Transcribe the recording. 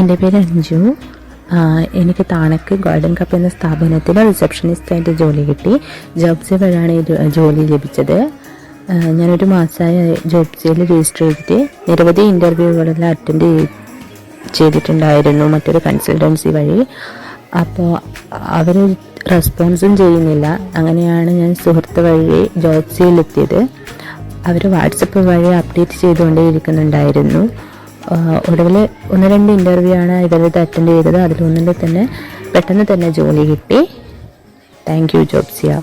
എന്റെ പേര് അഞ്ജു. എനിക്ക് താണക്ക് ഗോൾഡൻ കപ്പ് എന്ന സ്ഥാപനത്തിൽ റിസപ്ഷനിസ്റ്റായിട്ട് ജോലി കിട്ടി. ജോബ് വഴിയാണ് ഈ ജോലി ലഭിച്ചത്. ഞാനൊരു മാസമായ ജോബ്സിൽ രജിസ്റ്റർ ചെയ്തിട്ട് നിരവധി ഇന്റർവ്യൂകളെല്ലാം അറ്റൻഡ് ചെയ്തിട്ടുണ്ടായിരുന്നു മറ്റൊരു കൺസൾട്ടൻസി വഴി. അപ്പോൾ അവർ റെസ്പോൺസും ചെയ്യുന്നില്ല. അങ്ങനെയാണ് ഞാൻ സുഹൃത്ത് വഴി ജോബ് ജോബ്സിയിലെത്തിയത് അവർ വാട്സപ്പ് വഴി അപ്ഡേറ്റ് ചെയ്തുകൊണ്ടേ ഇരിക്കുന്നുണ്ടായിരുന്നു ഒടുവിൽ ഒന്ന് രണ്ട് ഇന്റർവ്യൂ ആണ് ഇവരുടെ അറ്റൻഡ് ചെയ്തത്. അതിലൊന്നിന്റെ തന്നെ പെട്ടെന്ന് തന്നെ ജോലി കിട്ടി. Thank you Jobsia.